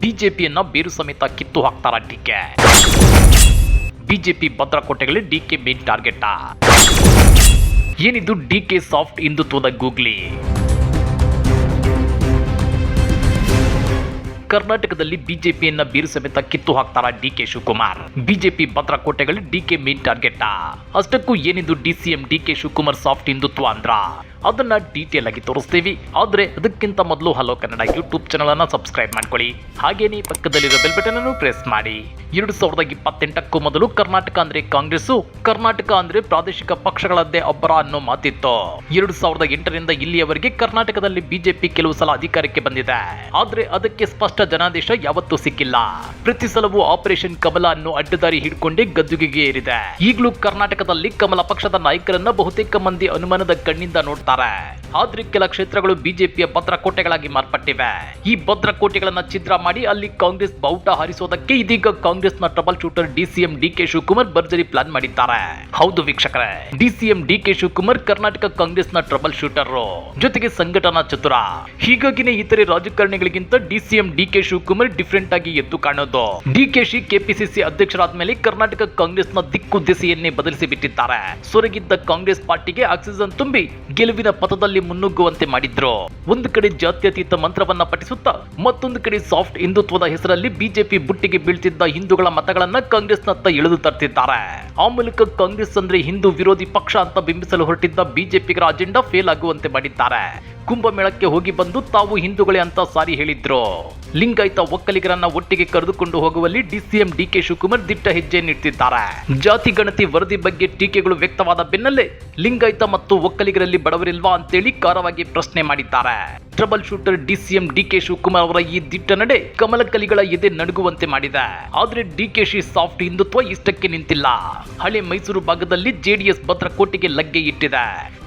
ಬಿಜೆಪಿಯನ್ನ ಬೇರು ಸಮೇತ ಕಿತ್ತು ಹಾಕ್ತಾರ ಡಿಕೆ ಬಿಜೆಪಿ ಭದ್ರಕೋಟೆಗಳಲ್ಲಿ ಡಿಕೆ ಮೇನ್ ಟಾರ್ಗೆಟ್ ಏನಿದು ಡಿಕೆ ಸಾಫ್ಟ್ ಹಿಂದುತ್ವದ ಗೂಗ್ಲಿ? ಕರ್ನಾಟಕದಲ್ಲಿ ಬಿಜೆಪಿಯನ್ನ ಬೀರು ಸಮೇತ ಕಿತ್ತು ಹಾಕ್ತಾರ DK Shivakumar? BJP D DK main target ಅಷ್ಟಕ್ಕೂ ಏನಿದು DCM DK Shivakumar soft Hindutva ಅಂದ್ರ? ಅದನ್ನ ಡೀಟೇಲ್ ಆಗಿ ತೋರಿಸ್ತೀವಿ. ಆದ್ರೆ ಅದಕ್ಕಿಂತ ಮೊದಲು ಹಲೋ ಕನ್ನಡ ಯೂಟ್ಯೂಬ್ ಚಾನಲ್ ಅನ್ನ ಸಬ್ಸ್ಕ್ರೈಬ್ ಮಾಡ್ಕೊಳ್ಳಿ. ಹಾಗೇನೆ ಪಕ್ಕದಲ್ಲಿರೋ ಬೆಲ್ ಬಟನ್ ಅನ್ನು ಪ್ರೆಸ್ ಮಾಡಿ. ಎರಡು ಸಾವಿರದ ಇಪ್ಪತ್ತೆಂಟಕ್ಕೂ ಮೊದಲು ಕರ್ನಾಟಕ ಅಂದ್ರೆ ಕಾಂಗ್ರೆಸ್ ಕರ್ನಾಟಕ ಅಂದ್ರೆ ಪ್ರಾದೇಶಿಕ ಪಕ್ಷಗಳದ್ದೇ ಅಬ್ಬರ ಅನ್ನೋ ಮಾತಿತ್ತು. ಎರಡು ಸಾವಿರದ ಎಂಟರಿಂದ ಇಲ್ಲಿಯವರೆಗೆ ಕರ್ನಾಟಕದಲ್ಲಿ ಬಿಜೆಪಿ ಕೆಲವು ಸಲ ಅಧಿಕಾರಕ್ಕೆ ಬಂದಿದೆ. ಆದ್ರೆ ಅದಕ್ಕೆ ಸ್ಪಷ್ಟ ಜನಾದೇಶ ಯಾವತ್ತೂ ಸಿಕ್ಕಿಲ್ಲ. ಪ್ರತಿ ಸಲವೂ ಆಪರೇಷನ್ ಕಮಲ ಅನ್ನು ಅಡ್ಡದಾರಿ ಹಿಡ್ಕೊಂಡೇ ಗದ್ದುಗೆಗೆ ಏರಿದೆ. ಈಗಲೂ ಕರ್ನಾಟಕದಲ್ಲಿ ಕಮಲ ಪಕ್ಷದ ನಾಯಕರನ್ನ ಬಹುತೇಕ ಮಂದಿ ಅನುಮಾನದ ಕಣ್ಣಿಂದ ನೋಡ್ತಾರೆ ಆದ್ರೆ ಕೆಲ ಕ್ಷೇತ್ರಗಳು ಬಿಜೆಪಿಯ ಭದ್ರಕೋಟೆಗಳಾಗಿ ಮಾರ್ಪಟ್ಟಿವೆ. ಈ ಭದ್ರಕೋಟೆಗಳನ್ನ ಛಿದ್ರ ಮಾಡಿ ಅಲ್ಲಿ ಕಾಂಗ್ರೆಸ್ ಬಾವುಟ ಹಾರಿಸೋದಕ್ಕೆ ಇದೀಗ ಕಾಂಗ್ರೆಸ್ನ trouble shooter DCM DK Shivakumar ಭರ್ಜರಿ ಪ್ಲಾನ್ ಮಾಡಿದ್ದಾರೆ. ಹೌದು ವೀಕ್ಷಕರೇ ಡಿಸಿಎಂ ಡಿಕೆ ಶಿವಕುಮಾರ್ ಕರ್ನಾಟಕ ಕಾಂಗ್ರೆಸ್ನ ಟ್ರಬಲ್ ಶೂಟರ್. ಜೊತೆಗೆ ಸಂಘಟನಾ ಚತುರ. ಹೀಗಾಗಿನೇ ಇತರೆ ರಾಜಕಾರಣಿಗಳಿಗಿಂತ ಡಿಸಿಎಂ ಡಿಕೆ ಶಿವಕುಮಾರ್ ಡಿಫರೆಂಟ್ ಆಗಿ ಎದ್ದು ಕಾಣೋದು. ಡಿ ಕೆ ಶಿ ಕೆಪಿಸಿಸಿ ಅಧ್ಯಕ್ಷರಾದ ಮೇಲೆ ಕರ್ನಾಟಕ ಕಾಂಗ್ರೆಸ್ನ ದಿಕ್ಕು ದಿಸೆಯನ್ನೇ ಬದಲಿಸಿ ಬಿಟ್ಟಿದ್ದಾರೆ ಸೊರಗಿದ್ದ ಕಾಂಗ್ರೆಸ್ ಪಾರ್ಟಿಗೆ ಆಕ್ಸಿಜನ್ ತುಂಬಿ ಗೆಲುವಿನ ಪಥದಲ್ಲಿ ಮುನ್ನುಗ್ಗುವಂತೆ ಮಾಡಿದ್ರು. ಒಂದು ಕಡೆ ಜಾತ್ಯತೀತ ಮಂತ್ರವನ್ನ ಪಠಿಸುತ್ತಾ, ಮತ್ತೊಂದು ಕಡೆ ಸಾಫ್ಟ್ ಹಿಂದುತ್ವದ ಹೆಸರಲ್ಲಿ ಬಿಜೆಪಿ ಬುಟ್ಟಿಗೆ ಬೀಳ್ತಿದ್ದ ಹಿಂದೂಗಳ ಮತಗಳನ್ನ ಕಾಂಗ್ರೆಸ್ನತ್ತ ಎಳೆದು ತರ್ತಿದ್ದಾರೆ. ಆ ಮೂಲಕ ಕಾಂಗ್ರೆಸ್ ಅಂದ್ರೆ ಹಿಂದೂ ವಿರೋಧಿ ಪಕ್ಷ ಅಂತ ಬಿಂಬಿಸಲು ಹೊರಟಿದ್ದ ಬಿಜೆಪಿಗರ ಅಜೆಂಡಾ ಫೇಲ್ ಆಗುವಂತೆ ಮಾಡಿದ್ದಾರೆ. ಕುಂಭಮೇಳಕ್ಕೆ ಹೋಗಿ ಬಂದು ತಾವು ಹಿಂದೂಗಳೇ ಅಂತ ಸಾರಿ ಹೇಳಿದ್ರು. ಲಿಂಗಾಯತ ಒಕ್ಕಲಿಗರನ್ನ ಒಟ್ಟಿಗೆ ಕರೆದುಕೊಂಡು ಹೋಗುವಲ್ಲಿ ಡಿಸಿಎಂ ಡಿಕೆ ಶಿವಕುಮಾರ್ ದಿಟ್ಟ ಹೆಜ್ಜೆ ನೀಡುತ್ತಿದ್ದಾರೆ ಜಾತಿ ಗಣತಿ ವರದಿ ಬಗ್ಗೆ ಟೀಕೆಗಳು ವ್ಯಕ್ತವಾದ ಬೆನ್ನಲ್ಲೇ ಲಿಂಗಾಯತ ಮತ್ತು ಒಕ್ಕಲಿಗರಲ್ಲಿ ಬಡವರಿಲ್ವಾ ಅಂತೇಳಿ ಖಾರವಾಗಿ ಪ್ರಶ್ನೆ ಮಾಡಿದ್ದಾರೆ. Trouble shooter DCM DK Shivakumar ಅವರ ಈ ದಿಟ್ಟ ನಡೆ ಕಮಲ ಕಲಿಗಳ ಎದೆ ನಡುಗುವಂತೆ ಮಾಡಿದೆ. ಆದ್ರೆ ಶಿ ಸಾಫ್ಟ್ ಹಿಂದುತ್ವ ಇಷ್ಟಕ್ಕೆ ನಿಂತಿಲ್ಲ. ಹಳೆ ಮೈಸೂರು ಭಾಗದಲ್ಲಿ ಜೆಡಿಎಸ್ ಭದ್ರಕೋಟೆಗೆ ಲಗ್ಗೆ ಇಟ್ಟಿದೆ.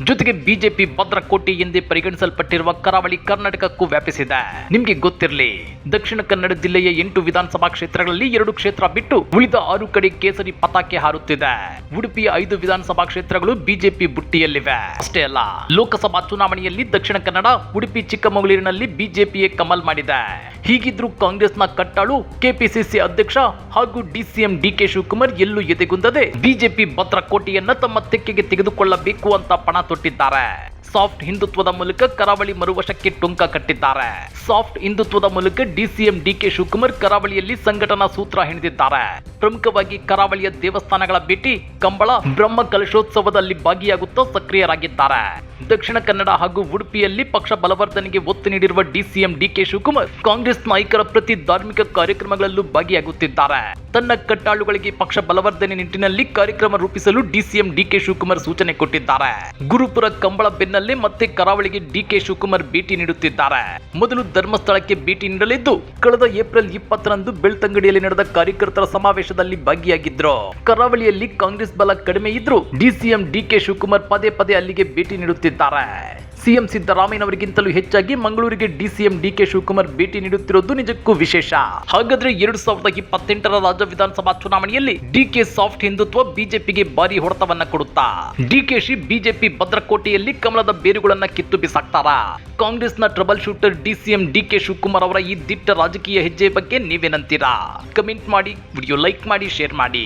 ಜೊತೆಗೆ ಬಿಜೆಪಿ ಭದ್ರಕೋಟೆ ಎಂದೇ ಪರಿಗಣಿಸಲ್ಪಟ್ಟಿರುವ ಕರಾವಳಿ ಕರ್ನಾಟಕಕ್ಕೂ ವ್ಯಾಪಿಸಿದೆ. ನಿಮ್ಗೆ ಗೊತ್ತಿರಲಿ, ದಕ್ಷಿಣ ಕನ್ನಡ ಜಿಲ್ಲೆಯ ಎಂಟು ವಿಧಾನಸಭಾ ಕ್ಷೇತ್ರಗಳಲ್ಲಿ ಎರಡು ಕ್ಷೇತ್ರ ಬಿಟ್ಟು ಉಳಿದ ಆರು ಕಡೆ ಕೇಸರಿ ಪತಾಕೆ ಹಾರುತ್ತಿದೆ. ಉಡುಪಿಯ ಐದು ವಿಧಾನಸಭಾ ಕ್ಷೇತ್ರಗಳು ಬಿಜೆಪಿ ಬುಟ್ಟಿಯಲ್ಲಿವೆ. ಅಷ್ಟೇ ಅಲ್ಲ, ಲೋಕಸಭಾ ಚುನಾವಣೆಯಲ್ಲಿ ದಕ್ಷಿಣ ಕನ್ನಡ, ಉಡುಪಿ ಚಿಕ್ಕಮಗಳೂರಿನಲ್ಲಿ ಬಿಜೆಪಿಯೇ ಕಮಲ್ ಮಾಡಿದೆ. ಹೀಗಿದ್ರೂ ಕಾಂಗ್ರೆಸ್ನ ಕಟ್ಟಾಳು ಕೆಪಿಸಿಸಿ ಅಧ್ಯಕ್ಷ ಹಾಗೂ ಡಿಸಿಎಂ ಡಿಕೆ ಶಿವಕುಮಾರ್ ಎಲ್ಲೂ ಎದೆಗುಂದದೆ ಬಿಜೆಪಿ ಭದ್ರಕೋಟೆಯನ್ನ ತಮ್ಮ ತೆಕ್ಕೆಗೆ ತೆಗೆದುಕೊಳ್ಳಬೇಕು ಅಂತ ಪಣ ತೊಟ್ಟಿದ್ದಾರೆ. ಸಾಫ್ಟ್ ಹಿಂದುತ್ವದ ಮೂಲಕ ಕರಾವಳಿ ಮರುವಶಕ್ಕೆ ಟೊಂಕ ಕಟ್ಟಿದ್ದಾರೆ. ಸಾಫ್ಟ್ ಹಿಂದುತ್ವದ ಮೂಲಕ ಡಿಸಿಎಂ ಡಿಕೆ ಶಿವಕುಮಾರ್ ಕರಾವಳಿಯಲ್ಲಿ ಸಂಘಟನಾ ಸೂತ್ರ ಹೆಣೆದಿದ್ದಾರೆ ಪ್ರಮುಖವಾಗಿ ಕರಾವಳಿಯ ದೇವಸ್ಥಾನಗಳ ಭೇಟಿ, ಕಂಬಳ, ಬ್ರಹ್ಮ ಕಲಶೋತ್ಸವದಲ್ಲಿ ಭಾಗಿಯಾಗುತ್ತಾ ಸಕ್ರಿಯರಾಗಿದ್ದಾರೆ. ದಕ್ಷಿಣ ಕನ್ನಡ ಹಾಗೂ ಉಡುಪಿಯಲ್ಲಿ ಪಕ್ಷ ಬಲವರ್ಧನೆಗೆ ಒತ್ತು ನೀಡಿರುವ ಡಿಸಿಎಂ ಡಿಕೆ ಶಿವಕುಮಾರ್ ಕಾಂಗ್ರೆಸ್ ನಾಯಕರ ಪ್ರತಿ ಧಾರ್ಮಿಕ ಕಾರ್ಯಕ್ರಮಗಳಲ್ಲೂ ಭಾಗಿಯಾಗುತ್ತಿದ್ದಾರೆ. ತನ್ನ ಕಟ್ಟಾಳುಗಳಿಗೆ ಪಕ್ಷ ಬಲವರ್ಧನೆ ನಿಟ್ಟಿನಲ್ಲಿ ಕಾರ್ಯಕ್ರಮ ರೂಪಿಸಲು ಡಿಸಿಎಂ ಡಿಕೆ ಶಿವಕುಮಾರ್ ಸೂಚನೆ ಕೊಟ್ಟಿದ್ದಾರೆ. ಗುರುಪುರ ಕಂಬಳ ಬೆನ್ನಲ್ಲೇ ಮತ್ತೆ ಕರಾವಳಿಗೆ ಡಿಕೆ ಶಿವಕುಮಾರ್ ಭೇಟಿ ನೀಡುತ್ತಿದ್ದಾರೆ. ಮೊದಲು ಧರ್ಮಸ್ಥಳಕ್ಕೆ ಭೇಟಿ ನೀಡಲಿದ್ದು, ಕಳೆದ ಏಪ್ರಿಲ್ ಇಪ್ಪತ್ತರಂದು ಬೆಳ್ತಂಗಡಿಯಲ್ಲಿ ನಡೆದ ಕಾರ್ಯಕರ್ತರ ಸಮಾವೇಶದಲ್ಲಿ ಭಾಗಿಯಾಗಿದ್ದರು ಕರಾವಳಿಯಲ್ಲಿ ಕಾಂಗ್ರೆಸ್ ಬಲ ಕಡಿಮೆ ಇದ್ರೂ ಡಿಸಿಎಂ ಡಿಕೆ ಶಿವಕುಮಾರ್ ಪದೇ ಪದೇ ಅಲ್ಲಿಗೆ ಭೇಟಿ ನೀಡುತ್ತಿದ್ದಾರೆ. ಸಿಎಂ ಸಿದ್ದರಾಮಯ್ಯನವರಿಗಿಂತಲೂ ಹೆಚ್ಚಾಗಿ ಮಂಗಳೂರಿಗೆ ಡಿಸಿಎಂ ಡಿಕೆ ಶಿವಕುಮಾರ್ ಭೇಟಿ ನೀಡುತ್ತಿರುವುದು ನಿಜಕ್ಕೂ ವಿಶೇಷ. ಹಾಗಾದ್ರೆ ಎರಡು ಸಾವಿರದ ಇಪ್ಪತ್ತೆಂಟರ ರಾಜ್ಯ ವಿಧಾನಸಭಾ ಚುನಾವಣೆಯಲ್ಲಿ ಡಿಕೆ ಸಾಫ್ಟ್ ಹಿಂದುತ್ವ ಬಿಜೆಪಿಗೆ ಭಾರಿ ಹೊಡೆತವನ್ನ ಕೊಡುತ್ತಾ? ಡಿಕೆಶಿ ಬಿಜೆಪಿ ಭದ್ರಕೋಟೆಯಲ್ಲಿ ಕಮಲದ ಬೇರುಗಳನ್ನ ಕಿತ್ತು ಬಿಸಾಕ್ತಾರ? ಕಾಂಗ್ರೆಸ್ನ trouble shooter DCM D K Shivakumar ಅವರ ಈ ದಿಟ್ಟ ರಾಜಕೀಯ ಹೆಜ್ಜೆ ಬಗ್ಗೆ ನೀವೇನಂತೀರಾ? ಕಮೆಂಟ್ ಮಾಡಿ, ವಿಡಿಯೋ ಲೈಕ್ ಮಾಡಿ, ಶೇರ್ ಮಾಡಿ.